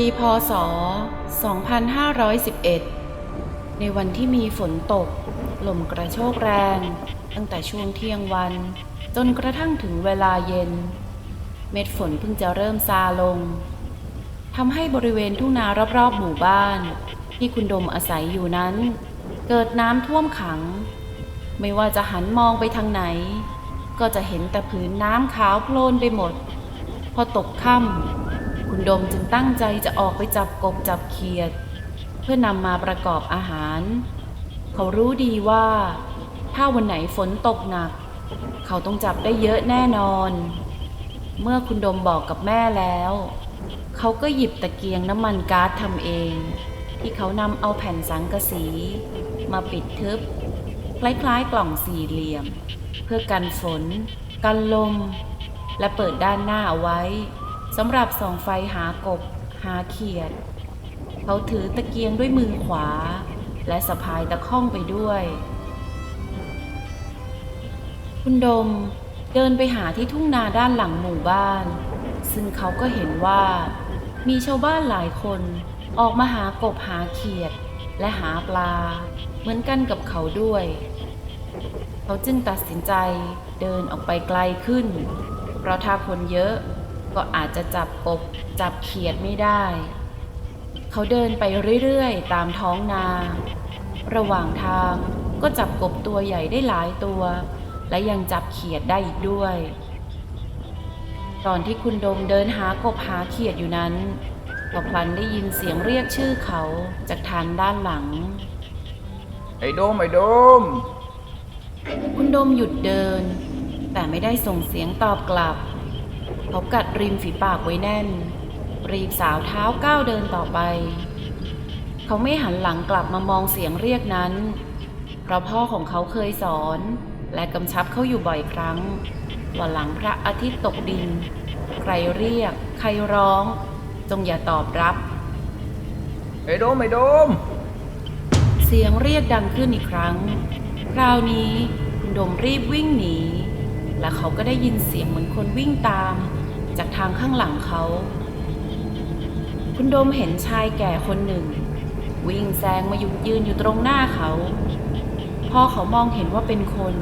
ปีพศ 2511 ในวันที่มีฝนตก ลมกระโชกแรง ตั้งแต่ช่วงเที่ยงวัน จนกระทั่งถึงเวลาเย็น เม็ดฝนเพิ่งจะเริ่มซาลงทำให้บริเวณทุ่งนารอบๆหมู่บ้าน ที่คุณดมอาศัยอยู่นั้น เกิดน้ำท่วมขัง ไม่ว่าจะหันมองไปทางไหน ก็จะเห็นแต่ผืนน้ำขาวโพลนไปหมด พอตกค่ำ คุณดมจึงตั้งใจจะออกไปจับกบจับเขียด เพื่อนำมาประกอบอาหาร เขารู้ดีว่า ถ้าวันไหนฝนตกหนัก เขาต้องจับได้เยอะแน่นอน เมื่อคุณดมบอกกับแม่แล้ว เขาก็หยิบตะเกียงน้ำมันก๊าซทำเอง ที่เขานำเอาแผ่นสังกะสี มาปิดทึบ คล้ายๆกล่องสี่เหลี่ยม เพื่อกันฝน กันลม และเปิดด้านหน้าเอาไว้ สำหรับส่องไฟหากบ หาเขียด เขาถือตะเกียงด้วยมือขวา และสะพายตะข้องไปด้วย คุณดมเดินไปหาที่ทุ่งนาด้านหลังหมู่บ้าน ซึ่งเขาก็เห็นว่า มีชาวบ้านหลายคนออกมาหากบหาเขียด และหาปลา เหมือนกันกับเขาด้วย เขาจึงตัดสินใจเดินออกไปไกลขึ้น เพราะถ้าคนเยอะ ก็อาจจะจับกบจับเขียดไม่ได้ เขาเดินไปเรื่อยๆ ตามท้องนา ระหว่างทางก็จับกบตัวใหญ่ได้หลายตัว และยังจับเขียดได้อีกด้วย ตอนที่คุณดมเดินหากบหาเขียดอยู่นั้นก็พลันได้ยินเสียงเรียกชื่อเขาจากทางด้านหลัง ไอ้โดมไอ้โดม คุณดมหยุดเดิน แต่ไม่ได้ส่งเสียงตอบกลับ เขากัดริมฝีปากไว้แน่น รีบสาวเท้าก้าวเดินต่อไป เขาไม่หันหลังกลับมามองเสียงเรียกนั้น เพราะพ่อของเขาเคยสอน และกำชับเขาอยู่บ่อยครั้ง ว่าหลังพระอาทิตย์ตกดิน ใครเรียก ใครร้อง จงอย่าตอบรับไอ้โดมไอ้โดม เสียงเรียกดังขึ้นอีกครั้ง คราวนี้คุณดมรีบวิ่งหนี และเขาก็ได้ยินเสียงเหมือนคนวิ่งตาม จากทางข้างหลังเขา คุณดมเห็นชายแก่คนหนึ่ง วิ่งแซงมาอยู่ยืนอยู่ตรงหน้าเขา พอเขามองเห็นว่าเป็นคน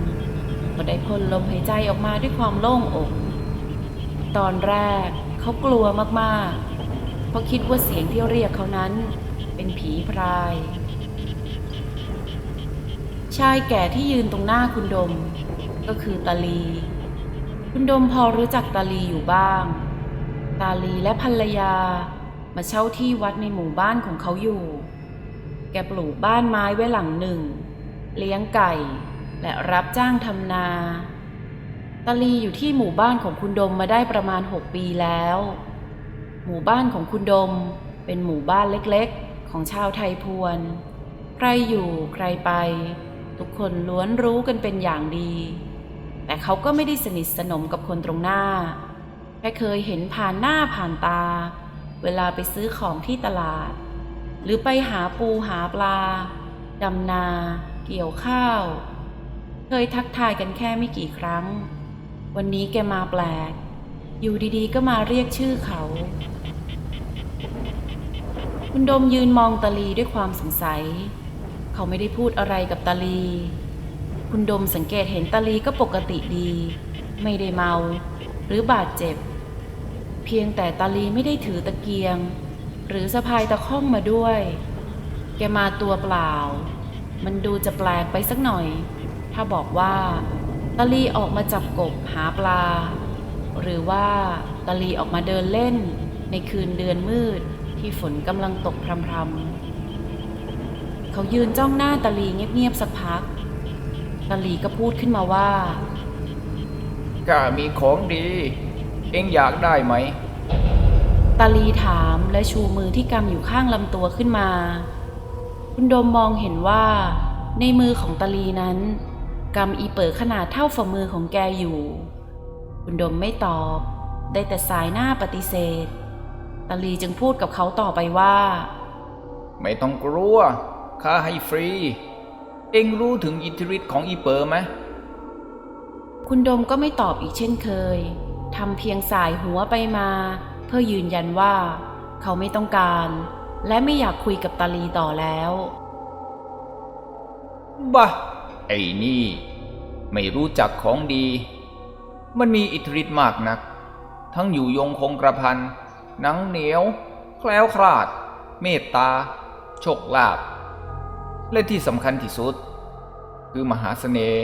ก็ได้พ่นลมหายใจออกมาด้วยความโล่งอก ตอนแรกเขากลัวมากๆ เพราะคิดว่าเสียงที่เรียกเขานั้นเป็นผีพราย ชายแก่ที่ยืนตรงหน้าคุณดม ก็คือตาลี คุณดมพอรู้จักตาลีอยู่บ้าง ตาลีและภรรยา มาเช่าที่วัดในหมู่บ้านของเขาอยู่ แกปลูกบ้านไม้ไว้หลังหนึ่ง เลี้ยงไก่ และรับจ้างทำนา ตาลีอยู่ที่หมู่บ้านของคุณดมมาได้ประมาณ6ปีแล้ว หมู่บ้านของคุณดมเป็นหมู่บ้านเล็กๆ ของชาวไทยพวน ใครอยู่ใครไป ทุกคนล้วนรู้กันเป็นอย่างดี แต่เขาก็ไม่ได้สนิทสนมกับคนตรงหน้า แค่เคยเห็นผ่านหน้าผ่านตา เวลาไปซื้อของที่ตลาด หรือไปหาปูหาปลาดำนา เกี่ยวข้าว เคยทักทายกันแค่ไม่กี่ครั้ง วันนี้แกมาแปลก อยู่ดีๆ ก็มาเรียกชื่อเขา คุณดมยืนมองตาลีด้วยความสงสัย เขาไม่ได้พูดอะไรกับตาลี คุณดมสังเกตเห็นตาลีก็ปกติดี ไม่ได้เมา หรือบาดเจ็บ เพียงแต่ตาลีไม่ได้ถือตะเกียง หรือสะพายตะข้องมาด้วย แกมาตัวเปล่า มันดูจะแปลกไปสักหน่อย ถ้าบอกว่าตาลีออกมาจับกบหาปลา หรือว่าตาลีออกมาเดินเล่น ในคืนเดือนมืดที่ฝนกำลังตกพรำๆเขายืนจ้องหน้าตาลีเงียบๆสักพัก ตาลีก็พูดขึ้นมาว่า ข้ามีของดี เอ็งอยากได้ไหม ตาลีถามและชูมือที่กำอยู่ข้างลำตัวขึ้นมา คุณโดมมองเห็นว่า ในมือของตาลีนั้นกำอีเปิดขนาดเท่าฝ่ามือของแกอยู่ คุณโดมไม่ตอบ ได้แต่สายหน้าปฏิเสธ ตาลีจึงพูดกับเขาต่อไปว่า ไม่ต้องกลัว ข้าให้ฟรี เอ็งรู้ถึงอิทธิฤทธิ์ของอีเปอร์ไหมคุณโดมก็ไม่ตอบอีกเช่นเคยทำเพียงสายหัวไปมา เพื่อยืนยันว่า เขาไม่ต้องการ และไม่อยากคุยกับตาลีต่อแล้วบะไอ้นี่ ไม่รู้จักของดี มันมีอิทธิฤทธิ์มากนัก ทั้งอยู่ยงคงกระพันหนังเหนียว แคล้วคลาด เมตตาโชคลาภ และที่สำคัญที่สุด คือมหาเสน่ห์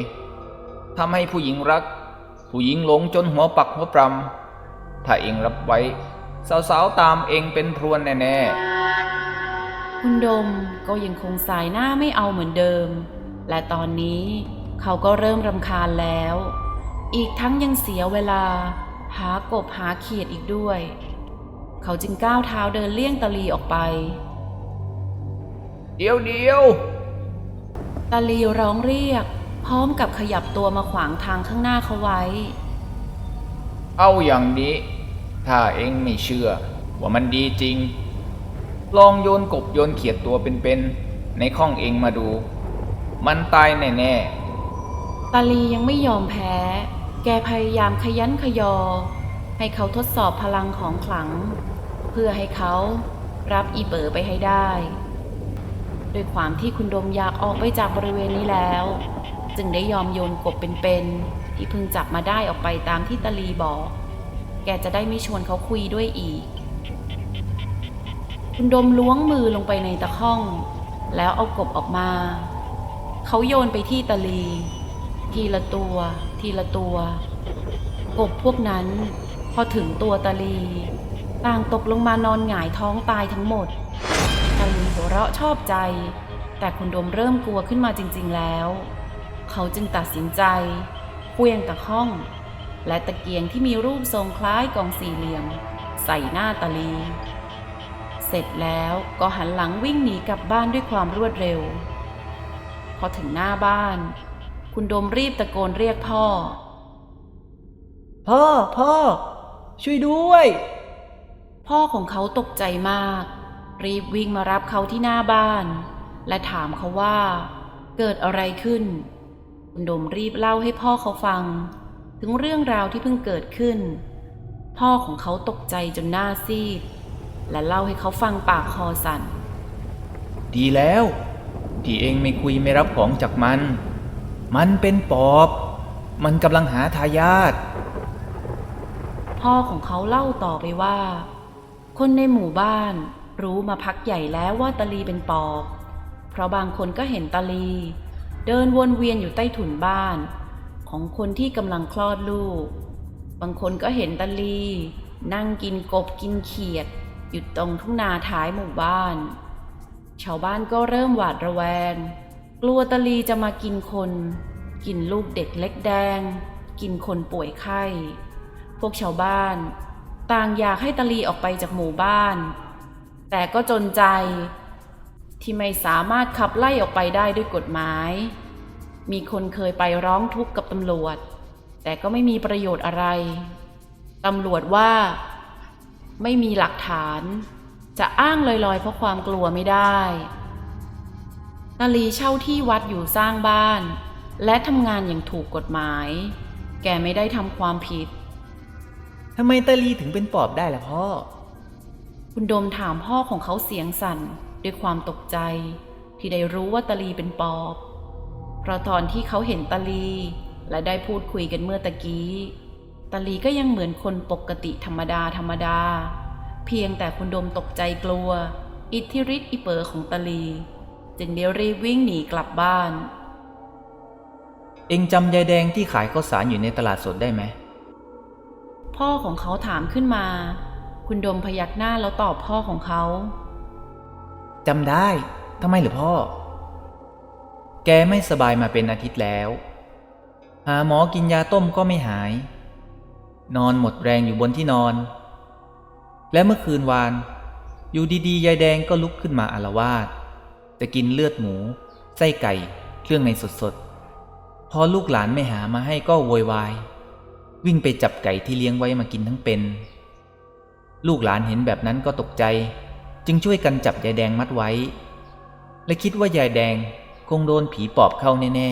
ทำให้ผู้หญิงรัก ผู้หญิงหลงจนหัวปักหัวปรำถ้าเองรับไว้ สาวๆตามเองเป็นพรวนแน่ๆ คุณดมก็ยังคงสายหน้าไม่เอาเหมือนเดิม และตอนนี้เขาก็เริ่มรำคาญแล้ว อีกทั้งยังเสียเวลา หากบหาเขียดอีกด้วย เขาจึงก้าวเท้าเดินเลี่ยงตาลีออกไป เดี๋ยวเดียว ตาลีร้องเรียก พร้อมกับขยับตัวมาขวางทางข้างหน้าเขาไว้ เอาอย่างนี้ ถ้าเองไม่เชื่อ ว่ามันดีจริง ลองโยนกบโยนเขียดตัวเป็นๆในข้องเองมาดู มันตายแน่ตาลียังไม่ยอมแพ้ แกพยายามขยันขยอ ให้เขาทดสอบพลังของขลัง เพื่อให้เขารับอีเป๋อไปให้ได้ ด้วยความที่คุณดมอยากออกไปจากบริเวณนี้แล้ว จึงได้ยอมโยนกบเป็นๆที่เพิ่งจับมาได้ออกไปตามที่ตาลีบอก แกจะได้ไม่ชวนเขาคุยด้วยอีก คุณดมล้วงมือลงไปในตะข้อง แล้วเอากบออกมา เขาโยนไปที่ตะลี ทีละตัว ทีละตัว กบพวกนั้น พอถึงตัวตะลี ต่างตกลงมานอนหงายท้องตายทั้งหมด หัวเราะชอบใจ แต่คุณดมเริ่มกลัวขึ้นมาจริง ๆ แล้ว เขาจึงตัดสินใจเคลื่องตะข้อง และตะเกียงที่มีรูปทรงคล้ายกองสี่เหลี่ยม ใส่หน้าตะลี เสร็จแล้วก็หันหลังวิ่งหนีกลับบ้านด้วยความรวดเร็ว พอถึงหน้าบ้าน คุณโดมรีบตะโกนเรียกพ่อๆพ่อ พ่อ ช่วยด้วย พ่อของเขาตกใจมาก รีบวิ่งมารับเขาที่หน้าบ้าน และถามเขาว่า เกิดอะไรขึ้น คุณโดมรีบเล่าให้พ่อเขาฟัง ถึงเรื่องราวที่เพิ่งเกิดขึ้น พ่อของเขาตกใจจนหน้าซีด และเล่าให้เขาฟังปากคอสั่น ดีแล้วที่เองไม่คุยไม่รับของจากมัน มันเป็นปอบ มันกำลังหาทายาทพ่อของเขาเล่าต่อไปว่า คนในหมู่บ้าน รู้มาพักใหญ่แล้วว่าตาลีเป็นปอบ เพราะบางคนก็เห็นตาลี เดินวนเวียนอยู่ใต้ถุนบ้าน ของคนที่กำลังคลอดลูก บางคนก็เห็นตาลี นั่งกินกบกินเขียด อยู่ตรงทุ่งนาท้ายหมู่บ้าน ชาวบ้านก็เริ่มหวาดระแวง กลัวตาลีจะมากินคน กินลูกเด็กเล็กแดง กินคนป่วยไข้ พวกชาวบ้าน ต่างอยากให้ตาลีออกไปจากหมู่บ้าน แต่ก็จนใจที่ไม่สามารถขับไล่ออกไปได้ด้วยกฎหมาย มีคนเคยไปร้องทุกข์กับตำรวจ แต่ก็ไม่มีประโยชน์อะไร ตำรวจว่า ไม่มีหลักฐาน จะอ้างลอยๆ เพราะความกลัวไม่ได้นาลีเช่าที่วัดอยู่สร้างบ้าน และทำงานอย่างถูกกฎหมาย แกไม่ได้ทำความผิด ทำไมตาลีถึงเป็นปอบได้ล่ะพ่อ คุณโดมถามพ่อของเขาเสียงสั่นด้วยความตกใจ ที่ได้รู้ว่าตาลีเป็นปอบ เพราะตอนที่เขาเห็นตาลี และได้พูดคุยกันเมื่อตะกี้ตาลีก็ยังเหมือนคนปกติธรรมดาธรรมดา เพียงแต่คุณโดมตกใจกลัว อิทธิฤทธิ์อิเปอร์ของตาลี จึงเดียวรีบวิ่งหนีกลับบ้าน เองจำยายแดงที่ขายข้าวสารอยู่ในตลาดสดได้ไหมพ่อของเขาถามขึ้นมา คุณดมพยักหน้าแล้วตอบพ่อของเขา จำได้ทำไมหรือพ่อ แกไม่สบายมาเป็นอาทิตย์แล้ว หาหมอกินยาต้มก็ไม่หาย นอนหมดแรงอยู่บนที่นอน และเมื่อคืนวาน อยู่ดีๆ ยายแดงก็ลุกขึ้นมาอารวาสจะกินเลือดหมู ไส้ไก่ เครื่องในสดๆ พอลูกหลานไม่หามาให้ก็โวยวาย วิ่งไปจับไก่ที่เลี้ยงไว้มากินทั้งเป็น ลูกหลานเห็นแบบนั้นก็ตกใจ จึงช่วยกันจับยายแดงมัดไว้ และคิดว่ายายแดงคงโดนผีปอบเข้าแน่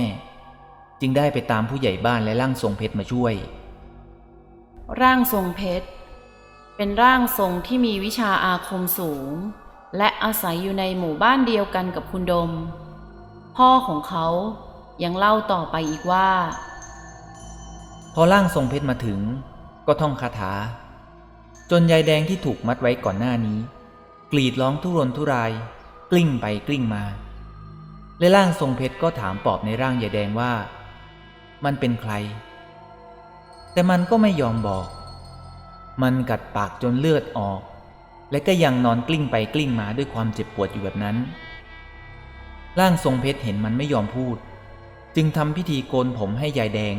ๆ จึงได้ไปตามผู้ใหญ่บ้านและร่างทรงเพชรมาช่วย ร่างทรงเพชร เป็นร่างทรงที่มีวิชาอาคมสูง และอาศัยอยู่ในหมู่บ้านเดียวกันกับคุณดม พ่อของเขายังเล่าต่อไปอีกว่า พอร่างทรงเพชรมาถึง ก็ท่องคาถา จนยายแดงที่ถูกมัดไว้ก่อนหน้านี้ กรีดร้องทุรนทุราย กลิ้งไปกลิ้งมา และร่างทรงเพชรก็ถามปอบในร่างยายแดงว่า มันเป็นใคร แต่มันก็ไม่ยอมบอก มันกัดปากจนเลือดออก และก็ยังนอนกลิ้งไปกลิ้งมาด้วยความเจ็บปวดอยู่แบบนั้น ร่างทรงเพชรเห็นมันไม่ยอมพูด จึงทำพิธีโกนผมให้ยายแดง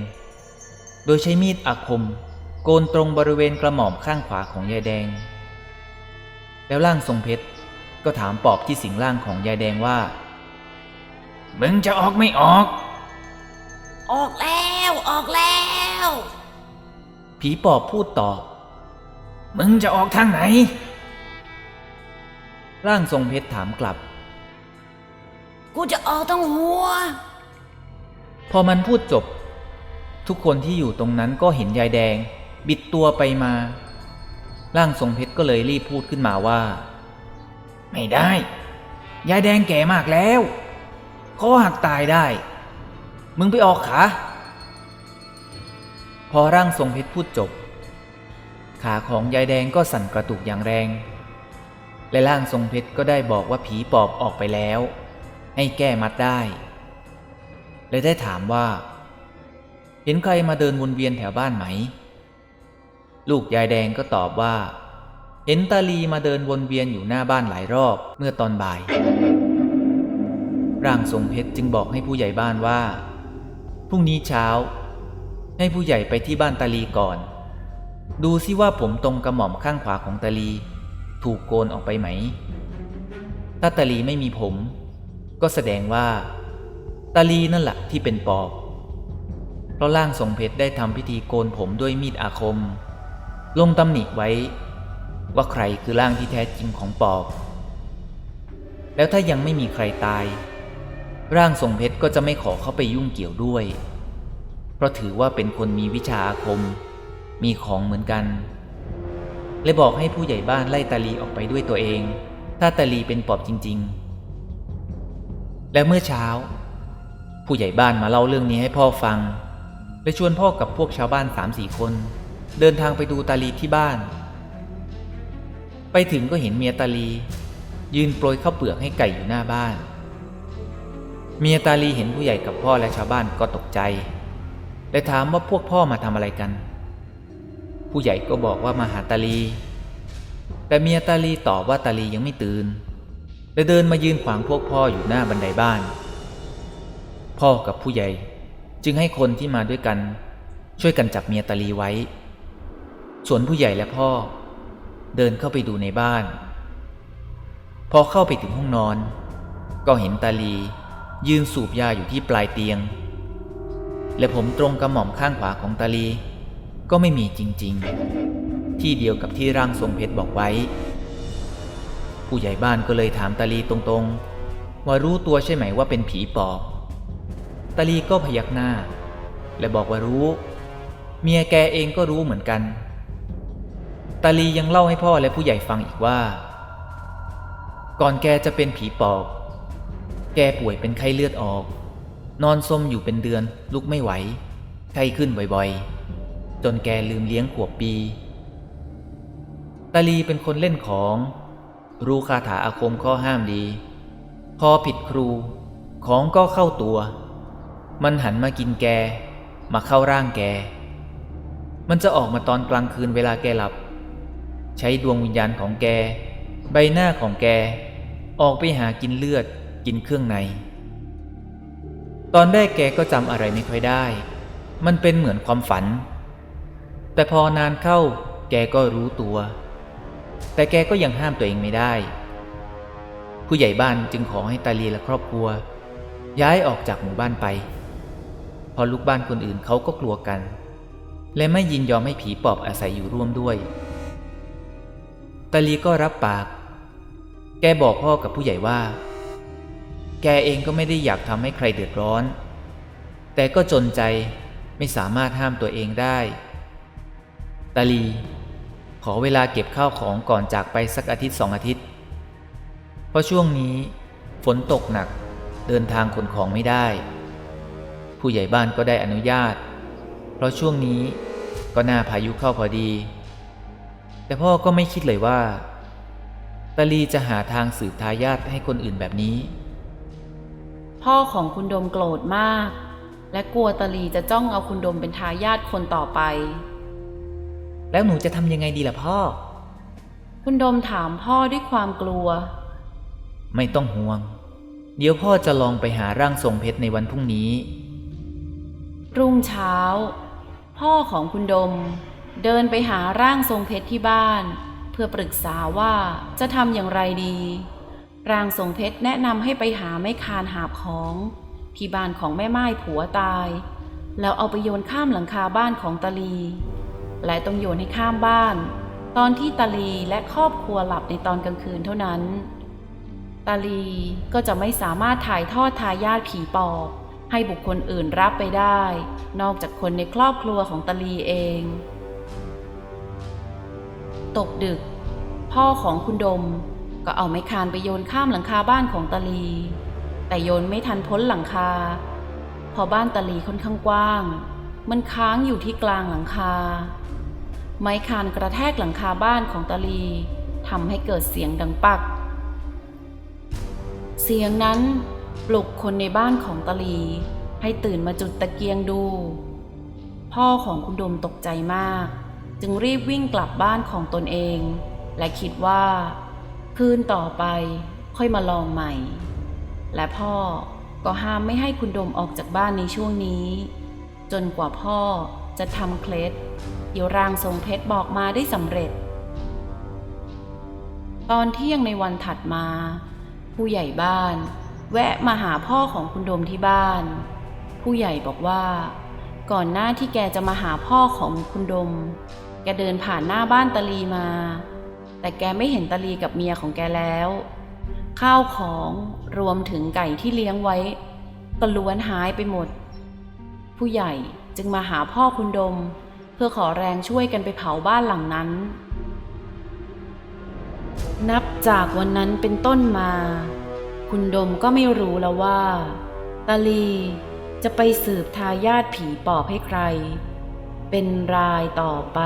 โดยใช้มีดอาคม โกนตรงบริเวณกระหม่อมข้างขวาของยายแดง แล้วร่างทรงเพชรก็ถามปอบที่สิงร่างของยายแดงว่า มึงจะออกไม่ออก ออกแล้วออกแล้ว ผีปอบพูดตอบ มึงจะออกทางไหน ร่างทรงเพชรถามกลับ กูจะออกตั้งหัว พอมันพูดจบ ทุกคนที่อยู่ตรงนั้นก็เห็นยายแดง บิดตัวไปมา ร่างทรงเพชรก็เลยรีบพูดขึ้นมาว่า ไม่ได้ ยายแดงแก่มากแล้วคอหักตายได้ มึงไปออกขา พอร่างทรงเพชรพูดจบ ขาของยายแดงก็สั่นกระตุกอย่างแรง และร่างทรงเพชรก็ได้บอกว่าผีปอบออกไปแล้ว ให้แก้มัดได้ เลยได้ถามว่า เห็นใครมาเดินวนเวียนแถวบ้านไหม ลูกยายแดงก็ตอบว่า เห็นตาลีมาเดินวนเวียนอยู่หน้าบ้านหลายรอบเมื่อตอนบ่าย ร่างทรงเพชรจึงบอกให้ผู้ใหญ่บ้านว่า พรุ่งนี้เช้า ให้ผู้ใหญ่ไปที่บ้านตาลีก่อน ดูซิว่าผมตรงกระหม่อมข้างขวาของตาลี ถูกโกนออกไปไหม ถ้าตาลีไม่มีผม ก็แสดงว่า ตาลีนั่นแหละที่เป็นปอบ เพราะร่างทรงเพชรได้ทำพิธีโกนผมด้วยมีดอาคม ลงตำหนิไว้ ว่าใครคือร่างที่แท้จริงของปอบ แล้วถ้ายังไม่มีใครตาย ร่างทรงเพชรก็จะไม่ขอเข้าไปยุ่งเกี่ยวด้วย เพราะถือว่าเป็นคนมีวิชาอาคม มีของเหมือนกันเลยบอกให้ผู้ใหญ่บ้านไล่ตาลีออกไปด้วยตัวเอง ถ้าตาลีเป็นปอบจริง ๆ และเมื่อเช้า ผู้ใหญ่บ้านมาเล่าเรื่องนี้ให้พ่อฟังและชวนพ่อกับพวกชาวบ้านสามสี่คน เดินทางไปดูตาลีที่บ้าน ไปถึงก็เห็นเมียตาลี ยืนโปรยข้าวเปลือกให้ไก่อยู่หน้าบ้าน เมียตาลีเห็นผู้ใหญ่กับพ่อและชาวบ้านก็ตกใจและถามว่าพวกพ่อมาทำอะไรกัน ผู้ใหญ่ก็บอกว่ามาหาตาลี แต่เมียตาลีตอบว่าตาลียังไม่ตื่นและเดินมายืนขวางพวกพ่ออยู่หน้าบันไดบ้าน พ่อกับผู้ใหญ่จึงให้คนที่มาด้วยกัน ช่วยกันจับเมียตาลีไว้ ส่วนผู้ใหญ่และพ่อ เดินเข้าไปดูในบ้าน พอเข้าไปถึงห้องนอน ก็เห็นตาลี ยืนสูบยาอยู่ที่ปลายเตียง และผมตรงกระหม่อมข้างขวาของตาลี ก็ไม่มีจริง ๆ ที่เดียวกับที่ร่างทรงเพชรบอกไว้ ผู้ใหญ่บ้านก็เลยถามตาลีตรงๆ ว่ารู้ตัวใช่ไหมว่าเป็นผีปอบตาลีก็พยักหน้า และบอกว่ารู้ เมียแกเองก็รู้เหมือนกัน ตาลียังเล่าให้พ่อและผู้ใหญ่ฟังอีกว่า ก่อนแกจะเป็นผีปอบ แกป่วยเป็นไข้เลือดออก นอนซมอยู่เป็นเดือนลุกไม่ไหว ไข้ขึ้นบ่อยๆ จนแกลืมเลี้ยงขวบปี ตาลีเป็นคนเล่นของ รู้คาถาอาคมข้อห้ามดี พอผิดครู ของก็เข้าตัว มันหันมากินแก มาเข้าร่างแก มันจะออกมาตอนกลางคืนเวลาแกหลับ ใช้ดวงวิญญาณของแก ใบหน้าของแก ออกไปหากินเลือดกินเครื่องใน ตอนแรกแกก็จำอะไรไม่ค่อยได้ มันเป็นเหมือนความฝัน แต่พอนานเข้าแกก็รู้ตัว แต่แกก็ยังห้ามตัวเองไม่ได้ ผู้ใหญ่บ้านจึงขอให้ตาลีและครอบครัว ย้ายออกจากหมู่บ้านไปเพอลูกบ้านคนอื่นเขาก็กลัวกัน และไม่ยินยอมให้ผีปอบอาศัยอยู่ร่วมด้วย ตาลีก็รับปาก แกบอกพ่อกับผู้ใหญ่ว่า แกเองก็ไม่ได้อยากทำให้ใครเดือดร้อน แต่ก็จนใจไม่สามารถห้ามตัวเองได้ ตาลีขขอเวลาเก็บข้าวของก่อนจากไปสักอาทิตย์สองอาทิตย์ เพราะช่วงนี้ฝนตกหนักเดินทางขนของไม่ได้ ผู้ใหญ่บ้านก็ได้อนุญาต เพราะช่วงนี้ก็น่าพายุเข้าพอดี แต่พ่อก็ไม่คิดเลยว่าตาลีจะหาทางสืบทายาทให้คนอื่นแบบนี้ พ่อของคุณดมโกรธมาก และกลัวตาลีจะจ้องเอาคุณดมเป็นทายาทคนต่อไป แล้วหนูจะทำยังไงดีล่ะพ่อ คุณดมถามพ่อด้วยความกลัว ไม่ต้องห่วง เดี๋ยวพ่อจะลองไปหาร่างทรงเพชรในวันพรุ่งนี้ รุ่งเช้า พ่อของคุณดม เดินไปหาร่างทรงเพชรที่บ้าน เพื่อปรึกษาว่าจะทำอย่างไรดี ร่างทรงเพชรแนะนำให้ไปหาไม้คานหาบของ ที่บ้านของแม่ไม้ผัวตาย แล้วเอาไปโยนข้ามหลังคาบ้านของตาลี และต้องโยนให้ข้ามบ้าน ตอนที่ตาลีและครอบครัวหลับในตอนกลางคืนเท่านั้น ตาลีก็จะไม่สามารถถ่ายทอดทายาทผีปอบให้บุคคลอื่นรับไปได้ นอกจากคนในครอบครัวของตาลีเอง ตกดึก พ่อของคุณดมก็เอาไม้คานไปโยนข้ามหลังคาบ้านของตาลี แต่โยนไม่ทันพ้นหลังคา พอบ้านตาลีค่อนข้างกว้าง มันค้างอยู่ที่กลางหลังคา ไม้คานกระแทกหลังคาบ้านของตาลีทำให้เกิดเสียงดังปัก เสียงนั้นปลุกคนในบ้านของตาลี ให้ตื่นมาจุดตะเกียงดู พ่อของคุณดมตกใจมาก จึงรีบวิ่งกลับบ้านของตนเอง และคิดว่า คืนต่อไปค่อยมาลองใหม่ และพ่อก็ห้ามไม่ให้คุณดมออกจากบ้านในช่วงนี้ จนกว่าพ่อจะทำเคล็ดที่ร่างทรงเพชรบอกมาได้สำเร็จ ตอนเที่ยงในวันถัดมา ผู้ใหญ่บ้าน แวะมาหาพ่อของคุณดมที่บ้าน ผู้ใหญ่บอกว่า ก่อนหน้าที่แกจะมาหาพ่อของคุณดม กเดินผ่านหน้าบ้านตาลีมา แต่แกไม่เห็นตาลีกับเมียของแกแล้ว ข้าวของรวมถึงไก่ที่เลี้ยงไว้ ก็ล้วนหายไปหมด ผู้ใหญ่จึงมาหาพ่อคุณดม เพื่อขอแรงช่วยกันไปเผาบ้านหลังนั้น นับจากวันนั้นเป็นต้นมา คุณดมก็ไม่รู้แล้วว่า ตาลีจะไปสืบทายาทผีปอบให้ใคร เป็นรายต่อไป